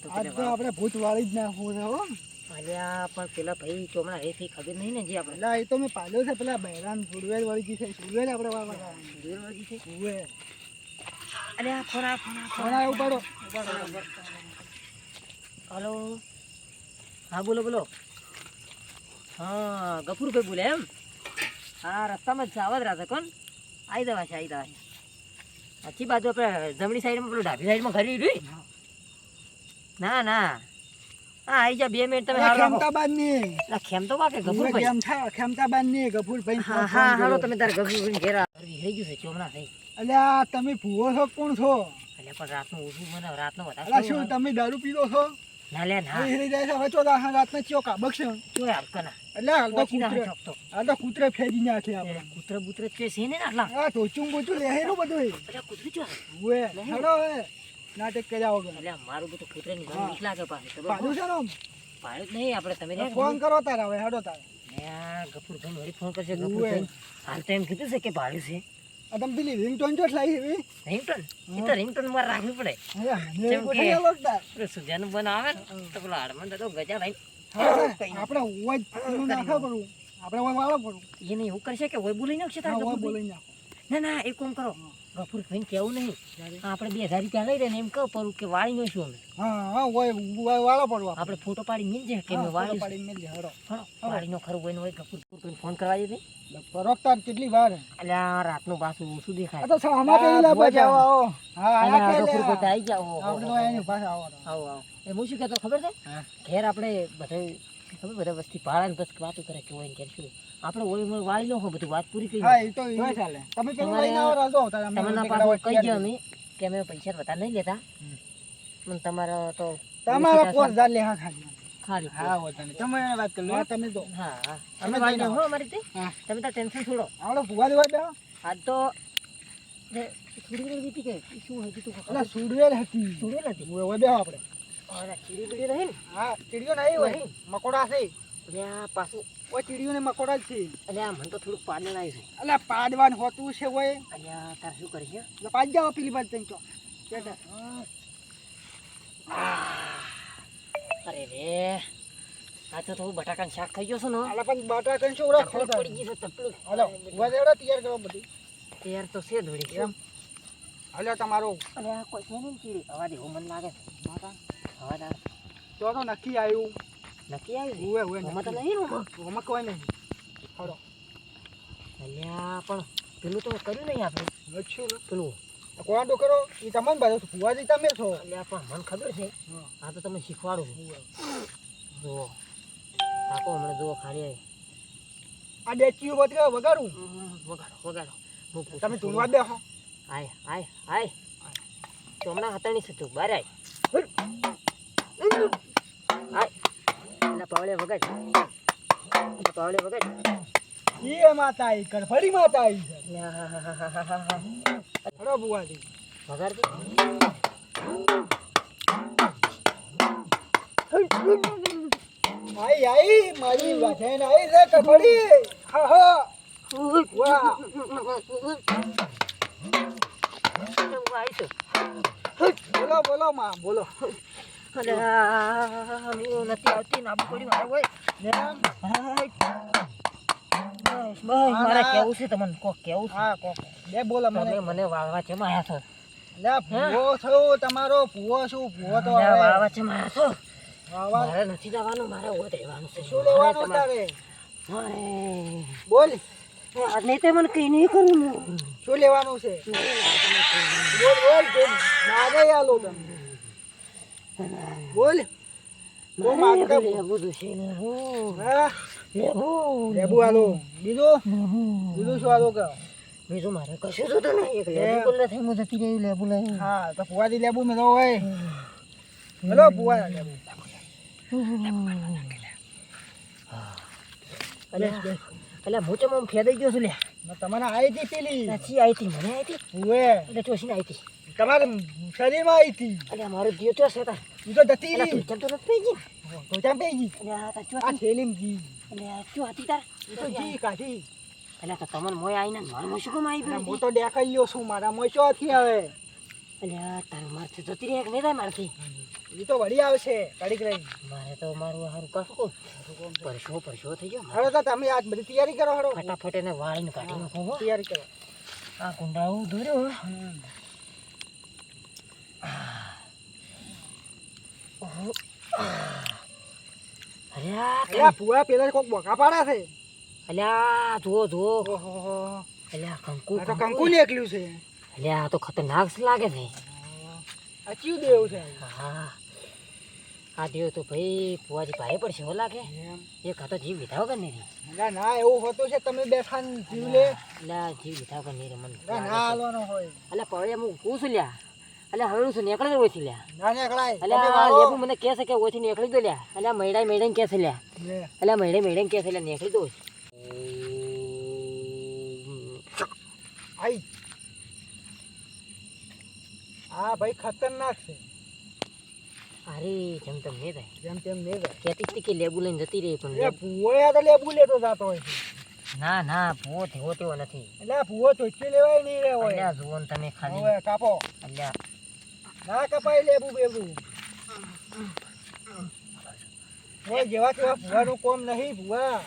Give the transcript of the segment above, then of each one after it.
તો આજ તો આપણે ભૂત વાળી જ નાખવું છે હો. અલ્યા પણ પેલા ભાઈ એથી ખબર નહીં ને જે આપણે? એ તો મેં પાલ્યો છે પેલા બહેરાન સુરવેલ વાળી જી છે સુરવેલ આપણે વાળવા સુરેલવાજી છે ઉવે અલ્યા ફોન આ ફોન આ ફોન કોણ આવ્યું પાડો હલો. હા બોલો બોલો. હા ગફુરભાઈ બોલે એમ? હા રસ્તામાં જ છે આવા જ રાતે કોણ? આવી દવા છે આવી દવા છે. સાચી બાજુ આપણે જમણી સાઈડમાં પેલું ડાબી સાઈડમાં ઘરે રહ્યું ના ના. હા આઈ જા બે મિનિટ તમે હાલો. ખેમતાબાદની અલા, ખેમ કે ગફુર ભાઈ કેમ થા? ખેમતાબાદની ગફુરભાઈ હા હા હાલો તમે તાર ગફુર ભાઈ ઘેરા વિહરાઈ ગયું છે ચોમણા થઈ. અલ્યા તમે ભૂવો છો કોણ છો? એટલે પણ રાતનું ઓછું મને રાતનો વધારે શું તમે દારૂ પીધો છો? ના લે ના. હેરી જાય છે હવે તો રાહ- ચો કાબક છે. ચોય આપકના એટલે હાલ તો કૂતરે હાલ તો કૂતરે ફેરી નાખે આપણે. કૂતરે બૂતરે કે છે ને આટલા. આ ટોચું બોચું લેહેરું બધું અલ્યા કૂતરી ચો ઓએ હેડો હવે. નાટક કર્યા વગર. એટલે મારું બધું કૂતરાની ની બીક લાગે ખબર પાડું છે ને આમ? નહીં આપણે તમે ફોન કરો તારે હવે હેડો ગફુર ભાઈ વળી ફોન કરશે ગફુર ભાઈ હાલ તો એમ કીધું છે કે ભાડ્યું છે. આ તમે પેલી રિંગટોન ચોટ લાવી એવી રિંગટોન એ તો રિંગટોન મારે રાખવી પડે. કેમ કે- તાર. સુજાનું બન આવે ને તો પેલો હાડમાં તો ગજા ભાઈ. આપણે ઓય નાખવા પડવું. આપણે ઓય વાળો પડું એ નહીં એવું કરશે કે ઓય બોલી નાખશે તારે ઓય બોલી નાખો. ના ના એક કામ કરો. ગફુરભાઈને કેવું નહીં? આપણે બે હજાર રૂપિયા લઈ રહ્યા એમ કહું પરું કે વાળી નો શું વાળો પડવો આપણે. ફોટો પાડી મિલ જાય કે વાળી પાડીને મેલજે, હેડો વાળી નો ખરું હોય ને હોય ગફુર ગફુરભાઈને ફોન કરવા દીધી રોકતા કેટલી વાર? અલ્યા રાત રાતનું પાછું શું દેખાય. તો સામા પેલા આવો આવો. હા આ કે ગફુરભાઈ તો લે. આઈ જાઓ. આપણે તો એની પાસે આવો. આવો આવો. એ હું શું કહેતો ખબર છે. ઘેર આપણે બધે ખબર? બધા વસ્તી ભાડા ને પછી વાતો કરે કે ને શું? આપણે ઓય મોય વાળી નો બધું વાત પૂરી કરી હા એ તો એ ચાલે. તમે પેલું તમારે- લઈને આવો રાજો તારે અમે તમને કહી દો અમે કે અમે પૈસા વધારે નહીં લેતા. પણ તમારો તો તમારા હજાર લે હા ખાલી. હા તમે વાત કરી લો તમે તો હા હા. અમે અમે વાળી હો અમારી તે તમે તો ટેન્શન છોડો. આવડો ફુવા દેવા બે આજ તો સુડવેલ હતી કે શું હતી તું સુડવેલ હતી. ઓય આપડે બેહો આપણે. અરે ચીડી બીડી નહીં ને? હા ચીડીઓ નહીં હોય. મકોડા છે. આ પાછું. ઓય ચીડીઓ ને મકોડા જ છે. અલ્યા મને તો થોડુંક પાડને આવી છે. એટલે પાડવાનું હોતું છે હોય અલ્યા તારે શું કરીશ એટલે પાડ જાઓ પેલી બાજુ તઈ ચો અરે રે આ તો થોડું બટાકાનું શાક ખાઈ ગયો છો ને આલા પણ બાટા કઈ છોકરા તકલીફ પડી ગઈ છે તકલીફ. હાલો ફુવા તૈયાર કરો બધી. તૈયાર તો છે થોડી કેમ હાલો તમારો. અરે કોઈ છે ને ચીડી હવા દેવું મને લાગે છે. માતા હવા તો તો નક્કી આવ્યું નક્કી આવ્યું તો નહીં રૂમાં કોઈ નહીં ખરો અલ્યા પણ પેલું તો કર્યું નહીં આપણે અચ્છું પેલું કોણ તો કરો એ તમને બાજુ ફુવાજી તમે છો અલ્યા પણ મને ખબર છે આ તો તમે શીખવાડો જુઓ કાકો હમણાં જુઓ ખાલી આ ડેચીઓ વગર વગાડું વગાડો વગાડો તમે છું. ધૂણવા બેહો આય આય આય તો હમણાં હતાણી છે તું બાર આય એના પાવડે વગાડ. એના પાવડે વગાડ. એ માતા આવી કડફડી માતા આવી છે બુવાજી વગાડ આઈ આઈ મારી વાઠેન આઈ રે કડફડી હા હા. વાહ. બોલો બોલો માં બોલો. નથી આવતી નાબુ પડ્યું મારે હોય મારે કેવું છે તમને? કોક કેવું હા કોક. બે બોલો મને. મને વાળવા છે માયા છો? લે ભૂવો છો તમારો ભૂવો શું ભૂવો તો વાળવા છે માયા છો? મારે નથી જવાનું મારે રહેવાનું છે. શું લેવાનું તારે? બોલ. નહીં તો મને કઈ નહીં કરું શું લેવાનું છે? બોલ બોલ માગે આલો તમે. બોલ. બહુ માંગતા બોલ. લેવું છે લેવું હા. લેવું લેબુ આલો. બીજું? બીજું શું આલો કે? બીજું મારે કશું જોતું નહીં. એક લેબુ થઈ જતી રહી લેબુ લઈ હા તો ફુવાજી લેબુ મેં તો હોય. હેલો ફુવા લેબુ. અલે અલે હું તો ફેદાઈ ગયો છું લે. તમારે આવી હતી પેલી? સાચી આવી હતી મને આવી હતી. ઉવે. એટલે ચોસીને આવી હતી. તમારે શરીરમાં આવી હતી. અલે મારો દિયો તો છે તા તું તો દતી રહી. તું તો નથી ગઈ તો જામ પે ગઈ. અલે આ તા ચો આ થેલીમ ગઈ અલે આ ચો હતી તાર. તો જી કાઢી. અલે તો તમને મોય આઈને મારે મોય શું કામ આવી અને ગયું? હું તો દેખાઈ લ્યો છું મારા મોય ચોથી આવે અલ્યા તાર મારથી જતી રહે કે થાય મારથી. એ તો વળી આવશે કડીક રહી મારે તો મારું હારું કશું પરસો પરસો થઈ ગયો હવે તો તમે આજ બધી તૈયારી કરો હડો ફટાફટ એને વાળીને કાઢી નાખો. તૈયારી કરો. આ કુંડાઓ દોર્યો. અલ્યા અલ્યા ભુવા પેલા કોક બોકા પાડ્યા છે. અલ્યા જુઓ જુઓ. અલ્યા કંકુ આ તો કંકુ. કંકુ નીકળ્યું છે. અલ્યા તો ખતરનાક લાગે છે. આ ચીવ છે. હા. આ દેવ તો ભાઈ પુવાજી ભાઈ પડશે હો લાગે. એક આ જીવ લીધા વગર નહીં ના એવું હોતું છે તમે બેઠા જીવ લે. એટલે જીવ લીધા વગર નહીં રે મને ના ના હાલવાનો હોય. અલ્યા પડે હું કહું છું લ્યા. અલ્યા હવે શું નીકળે ને ઓછી લ્યા. ના નીકળાય. અલ્યા. લેબુ મને કહે છે કે ઓછી નીકળી દો લ્યા. અલ્યા મૈડા મૈડા કહે છે લ્યા. અલ્યા મૈડે મૈડે કહે છે લ્યા નીકળી દો આઈ. હા ભાઈ ખતરનાક છે. અરે જેમ તેમ નહીં થાય. જેમ તેમ નહીં જાય કહેતી હતી કે લેબુ લઈને જતી રહી પણ ભૂવો તો લેબુ લેતો જતો હોય ના ના ભૂવો થયો તેવો નથી. એટલે ભૂવો ચોચ્ચી લેવાય નહીં રે હોય. અલ્યા જુઓ ને તમે ખાલી. કાપો. અલ્યા. ના કપાય લેબુ બેબુ હોય જેવા તેવા ભૂવાનું કોમ નહીં ભૂવા.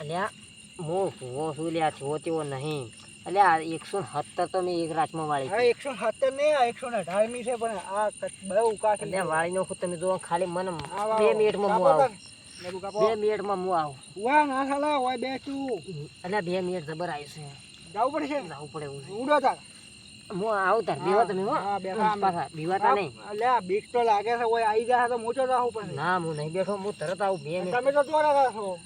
અલ્યા મો ભૂવો શું લ્યા તેવો તેવો નહીં. અલ્યા એકસો સત્તર તો મેં એક રાતમાં વાળી હા એકસો સત્તર ને આ એકસો અઢારમી છે પણ આ બહુ ઉકાશ અલ્યા વાળી નાખું તમે જુઓ ખાલી મને. બે મિનિટમાં હું આવું. બે મિનિટમાં હું આવું. ભૂવા ના સાલા હોય બેસું અલ્યા બે મિનિટ જબર આવી છે. જવું પડશે. જવું પડે ઉડો તાર. હું આવું તાર બીવા તમે હો. હા, બેઠા અમે. પાછા બીવાતા નહીં. અલ્યા બીક તો લાગે છે આવી તો જાવ પડે ના હું નહીં બેઠો હું તરત આવું બે મિનિટ. તમે તો ચોરા રાખો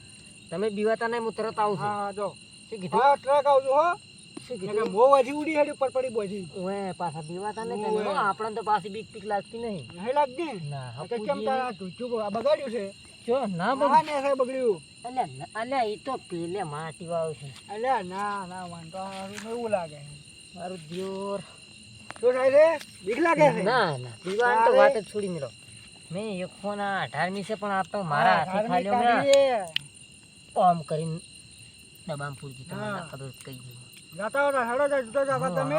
તમે બીવાતા નહીં હું તરત આવું હા જો. શું કીધું? હા ટ્રક આવજો હો. શું કીધું? મો વધી ઉડી હેડી ઉપર પડી બોજી. પાછા બીવાતા નહીં તમે આપણને તો પાછી બીક પીક લાગતી નહીં. નહીં લાગતી? ના કેમ તારા ઢૂંચું બગાડ્યું છે? જો ના બગ ને છે બગડ્યું. અલ્યા અલ્યા એ તો પેલે માટી વાવ છે. અલ્યા ના ના મને એવું લાગે. મારું દિયોર. શું થાય છે? બીક લાગે છે? ના ના. દીવાની તો વાત જ છોડી મેલો મેં એક ફોન આ અઢારમી છે પણ આ તો મારા હાથે ધાર્મિક ખાલી હમણાં. ઓમ કરીને દબામ પૂરતી તમને. ખબર કહી ગયું જાતા હો તો હેડો જાય જુદો જાતા તમે.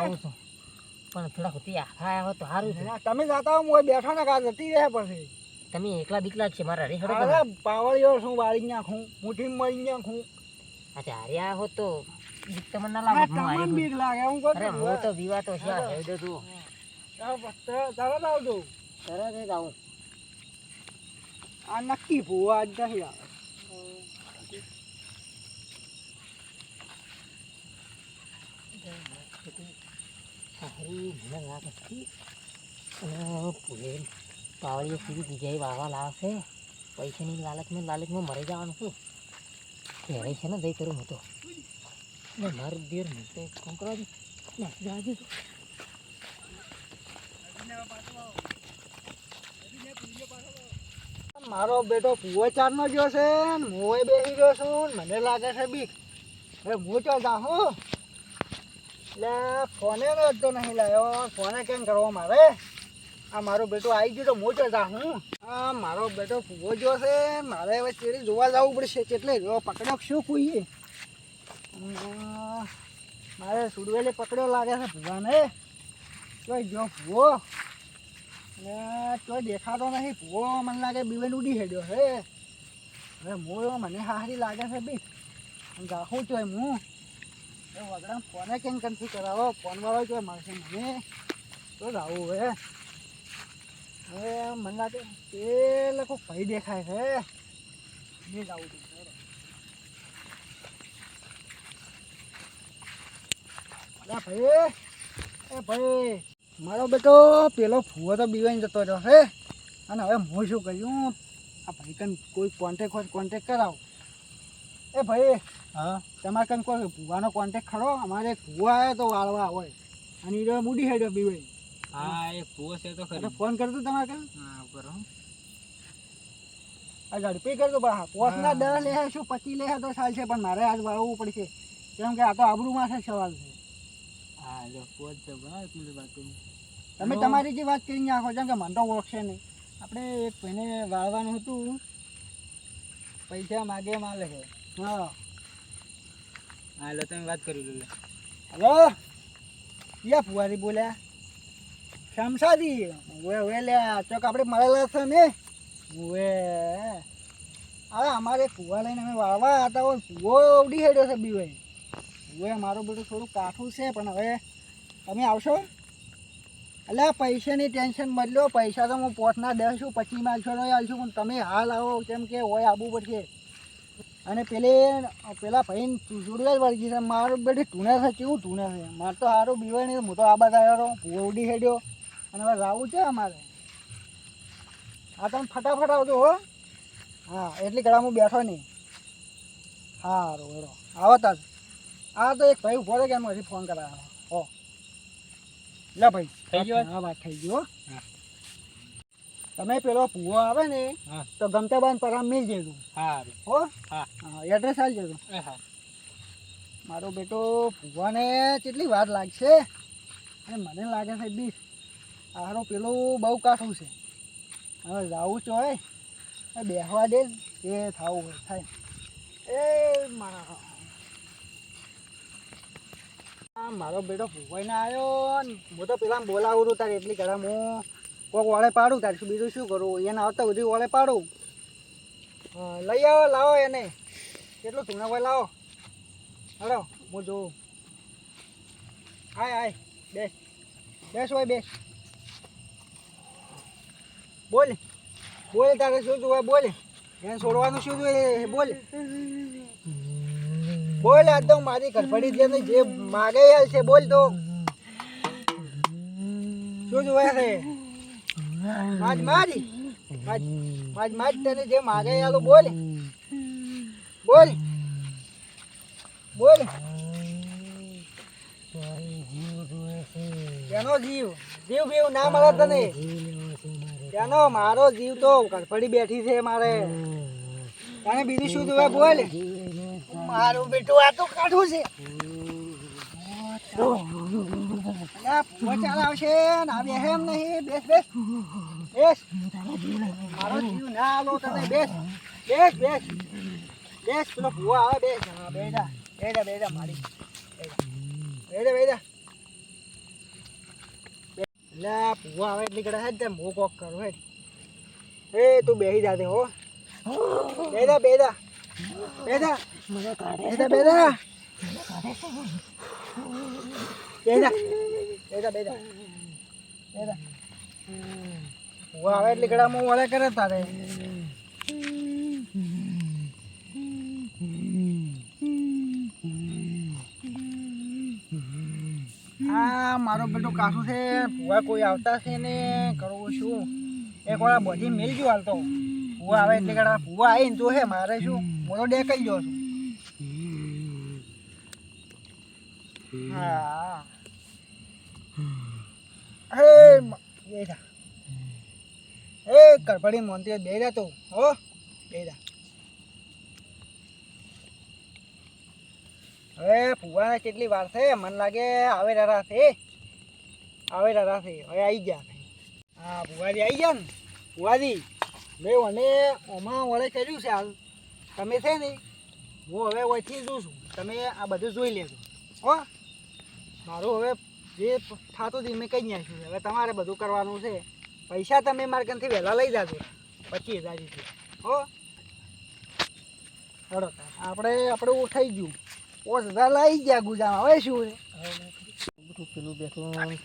પણ થોડા હોતી આખા આવ્યા હોત તો સારું છે. તમે જાતા હો હું બેઠા ને કા જતી રહે પછી. તમે એકલા બીકલા છે મારા રે હેડો અરે પાવળીઓ શું વાળી નાખું મુઠ્ઠી મળી નાખું અચ્છા હારે આ હોત તો. બીક તમને ના આ લાગે મને બીક લાગે હું કહું અરે હું તો બીવા તો હે દે તું તરત લાવ દો તરત દે આવું આ નક્કી ભૂવા આજ નહીં આવે હારી મને લાગે છે પાવડીઓ સીધી જગ્યાએ વાવા લાવશે પૈસાની લાલચમાં લાલચમાં મરી જવાનું શું કહેવાય છે ને જઈ કરું હું તો ને મારું દેર હું તો કરવા દે નાખી જાજે તું. મારો બેટો પૂવો ચારનો ગયો છે ને મોય બેસી ગયો છું મને લાગે છે બીક. હવે હું ચો જાઉં એટલે ફોને નો તો નહીં લાવ્યો, ફોને કેમ કરવો મારે? આ મારો બેટો આવી ગયો તો હું ચો જાઉં આ મારો બેટો ભૂવો ગયો છે, મારે હવે ચેડી જોવા જવું પડશે. કેટલે જો પકડ્યો શું કુઈએ? મારે સુડવેલે પકડ્યો લાગે છે ભૂવાને. જોઈ જો ભૂવો. ને તો દેખાતો નથી ભૂવો મને લાગે બીવેન ઉડી હેડ્યો હે. હવે મોયો મને હારી લાગે છે બી. ગાહું ચોય હું. એ વગડા ફોને કેમ કંથી કરાવો? ફોન વાળો ચોય મળશે મને. તો જાવું હે. હવે મને લાગે એ લોકો ભાઈ દેખાય છે. નહીં જાવું અરે ભાઈ એ ભાઈ મારો બેટો પેલો ફુવો તો બીવાઈને જતો રહ્યો છે અને હવે હું શું કર્યું આ ભાઈ કન કોઈ કોન્ટેક હોય કોન્ટેક કરાવો. એ ભાઈ હા? તમારે કન કોઈ ભૂવાનો કોન્ટેક ખરો? અમારે ભૂવો આવ્યો તો વાળવા હોય. અને એ મૂડી હેડ્યો બીવાઈ. હા એ કૂવો છે તો ખરો. ફોન કરતો તમારે કન? હા કરો આ ઝડપી કરતો બા. પોસના દસ લે શું પચી લે તો ચાલશે પણ મારે આજ વાળવું પડશે. કેમ કે આ તો આબરૂમાં છે સવાલ છે. હા જો પોત તમે તમારી જે વાત કરી નાખો જેમ કે મને તો ઓળખશે નહીં. આપણે એક ભાઈને વાળવાનું હતું. પૈસા માગે માલે છે. હા. હા તમે વાત કરી લો લે. હલો? યા ફુવારી બોલ્યા? શમશાદી? ઓએ ઓએ લે ચોક આપણે મળેલા છે ને? ઓએ હવે અમારે કુવા લઈને અમે વાળવા હતા હોય કુવો ઉડી હેડ્યો છે બીવાઈ ઓએ મારું બધું થોડું કાઠું છે પણ હવે તમે આવશો? એટલે પૈસાની ટેન્શન બદલો પૈસા તો હું પોટના દઈશું પચીસ માગશો નહીં આવશું પણ તમે હાલ આવો. કેમ કે હોય આવવું પડશે અને પેલે, પેલા ભાઈ જોડવા જ વળગી છે. મારું બેટી ટૂને છે. કેવું ટૂને છે? મારે તો સારું બીવાય નહીં. હું તો આ બધા આવ્યો ભૂવો ઉડી હેડ્યો. અને હવે રાવું છે અમારે. હા, તમે ફટાફટ આવજો, હો. હા, એટલી ઘડા હું બેઠો નહીં. સારું હેડો. આવો તાર. આ તો એક ભાઈ ઊભો કેમ કે હજી ફોન કરાવ્યો લે ભાઈ થઈ ગયો? હા વાત થઈ ગયો તમે પેલો ભૂવો આવે ને તો ગમતા બાન પર મિલ જજો હા? હો. હા. એડ્રેસ આવી જજો હા. મારો બેટો ભૂવાને કેટલી વાર લાગશે? અને મને લાગે છે બી આરો પેલું બહુ કાઠું છે. હવે જાવું છો હોય એ બેસવા દે એ થવું હોય થાય. એ મારા મારો બેટો આવ્યો ને હું તો પેલા બોલાવું છું, તારે એટલી ઘડા હું. કોક વાળે પાડું, તારે બીજું શું કરું? એને આવતા બધું વાળે પાડું. લઈ આવો, લાવો એને. કેટલું તું ભાઈ લાવો. હલો, હું જોઉં. આય આય, બેસ. બેસ હોય, બેસ. બોલ. બોલ તારે શું જોવે, બોલ. એને છોડવાનું શું જોઈએ બોલ. બોલ આ તો મારી ઘરફળી છે જે માગે યાર છે બોલ તો. શું જોવે છે? માજ મારી. માજ માજ તને જે માગે યાર બોલ. બોલ. બોલ. તેનો જીવ? જીવ બીવ ના મળે તને. તેનો મારો જીવ તો કડફડી બેઠી છે મારે. તને બીજું શું જોવે? બોલ. મારું બેટું આ તો કાઢું છે. નહીં. બેસ બેસ. બેસ. પેલો ભૂવા આવે, બેસ. હા બેજા બેજા બેડા મારી. બેડા બેડા એટલે ભૂવો આવે એટલી કડે છે હું કોક કરો હે. એ, તું બેસી જાતે હો. બેટા આવે એટલે ગળામાં વળે કરે તારે. આ મારો બેટો કાસુ છે. ભૂવા કોઈ આવતા છે ને કરવું શું એક વાર બધી મેલ હાલ તો. ભૂવા આવે એટલે ભૂવા આવીને જો હે મારે શું? હું તો ડેકાઈ ગયો છું. હા. એ મોનતી બેજા તું. હો બેજા હવે ફુવાને કેટલી વાર છે? મને લાગે આવે રારા છે. આવે રારા છે. હવે આવી ગયા હા ફુવાજી આવી ગયા ને? ફુવાજી મેં મને ઓમાં વડે કર્યું છે હાલ. તમે છે ને, હું હવે ઓછી જોઉં છું. તમે આ બધું જોઈ લેજો. હો? મારું હવે જે થતું હતું મેં કહી નાખ્યું હવે તમારે બધું કરવાનું છે. પૈસા તમે મારા કંથી વહેલા લઈ જાજો. પચીસ હજાર હો? ચલો આપણે આપણે થઈ ગયું. પાંચ હજાર લઈ ગયા ગુજામાં. હવે શું છે? પેલું બેઠું.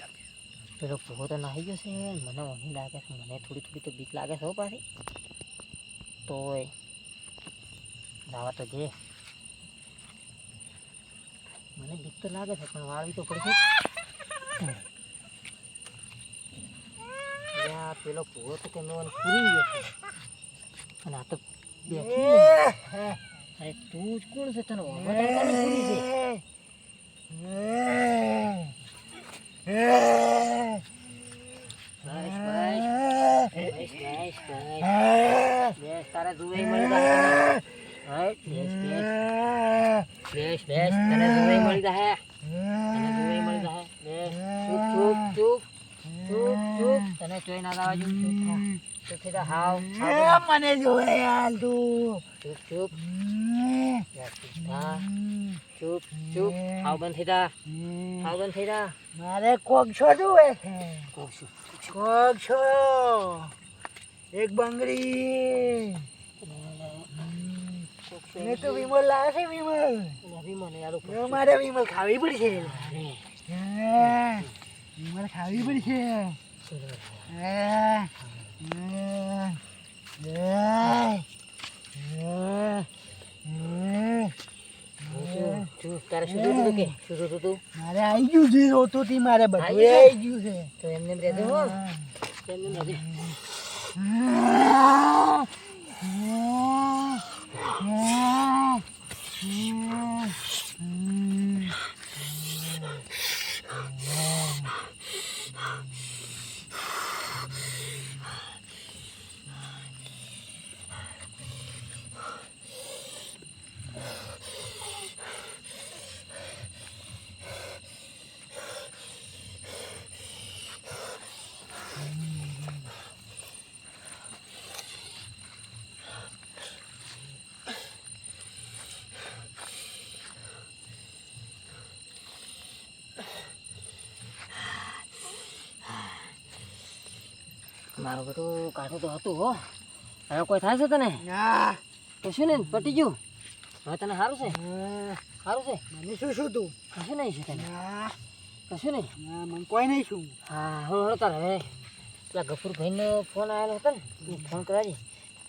પેલો ભૂવો તો નાહી છે. મને ઓની લાગે છે. મને થોડી થોડી તો બીક લાગે છે હો પાછી. તોય લાવા તો જે. મને બીક તો લાગે છે પણ વાળવી તો પડશે પેલો પૂરો તો કે મેં પૂરી ગયો છે. અને આ તો અરે તું જ કોણ છે? તને પૂરી છે? તારા જુએ મળી જાય હા બેસ બેસ બેસ બેસ તને જુએ મળી જાય તને જુએ મળી જાય બેસ ચૂપ ચૂપ ચૂપ ચૂપ ચૂપ તને ચોઈ ના લાવા જેવું ચૂપ થા ચૂપ થઈ જા હાવ મને જોવે યાર તું ચૂપ ચૂપ. ચૂપ. ચૂપ. હાવ બંધ થઈ જા. હાવ બંધ થઈ જા. મારે કોક છો જોવે છે? કોક છો? એક બંગડી. મેં તો વિમલ લાવે છે વિમલ. યાર મારે વિમલ ખાવી પડશે. વિમલ ખાવી પડશે. તારે શું જોતું કે શું જોતું મારે આવી ગયું છે રોતોથી મારે બધું આવી ગયું છે? તો એમને એમ રહેજો હો. એમને એમ રહેજો. મારું બેટું કાઢું તો હતું હો. હવે કોઈ થાય છે તને? કશું નહીં પટી ગયું? હવે તને સારું છે? સારું છે? મને શું શું તું? કશું નહીં છે તને? કશું નહીં? મને કોઈ નહીં શું. હા હું હળો તાર હવે. પેલા ગફુરભાઈનો ફોન આવેલો હતો ને ફોન કરાવી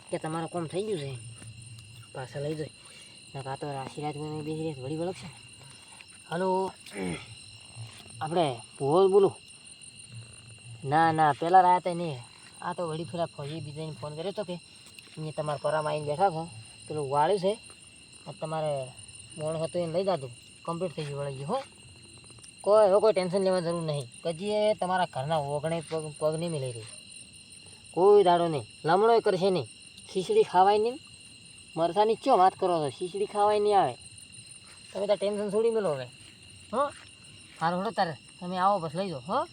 કે તમારું કોમ થઈ ગયું છે. પાછા લઈ જાય. નકા આ તો મને બે દિવસ વળી વળગશે. હલો. આપણે ભૂલ બોલું. ના ના પહેલાં રહ્યા હતા નહીં. આ તો વળી ફેરા ફોજી બીજાને ફોન કર્યો હતો કે, અહીંયા તમારા પરામાં આવીને બેઠા છો. પેલું વાળ્યું છે. તમારે મોણ હતું એને લઈ જાતું કમ્પ્લીટ થઈ ગયું વળી હો. કોઈ, હવે કોઈ ટેન્શન લેવા જરૂર નહીં. કજી એ તમારા ઘરના ઓગણે પગ પગ નહીં મિલાઈ રહી કોઈ દાડો નહીં. લમણો કરશે નહીં. ખીચડી ખાવાય નહીં મરસાની ચો વાત કરો છો? ખીચડી ખાવાય નહીં આવે. તમે તો ટેન્શન છોડી મેલો હવે. હો? સારું હળો તારે. તમે આવો, બસ લઈ જાઓ. હો?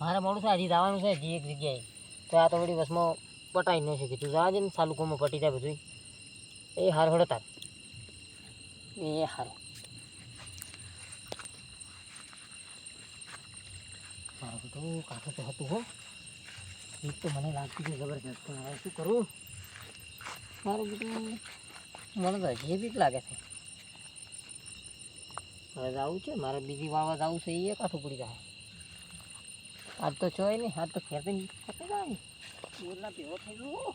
મારે મોડું છે હજી જવાનું છે, હજી એક જગ્યાએ. તો આ તો વળી બસમાં પટાઈ ન શકે. તું જવા દે સાલુકોમાં પટી જાય બધું એ હાર હડો તાર એ હાર. મારું બધું કાઠું તો હતું હો. એ તો મને લાગતું છે જબરજસ્ત, પણ હવે શું કરું? મારું બધું મને તો હજી બીક લાગે છે. હવે જવું છે, મારે બીજી વાળવા જવું છે, એ કાઠું પડી જાય. આજ તો જોઈ નહીં આ તો ખેતી ખેતી જાય ગયો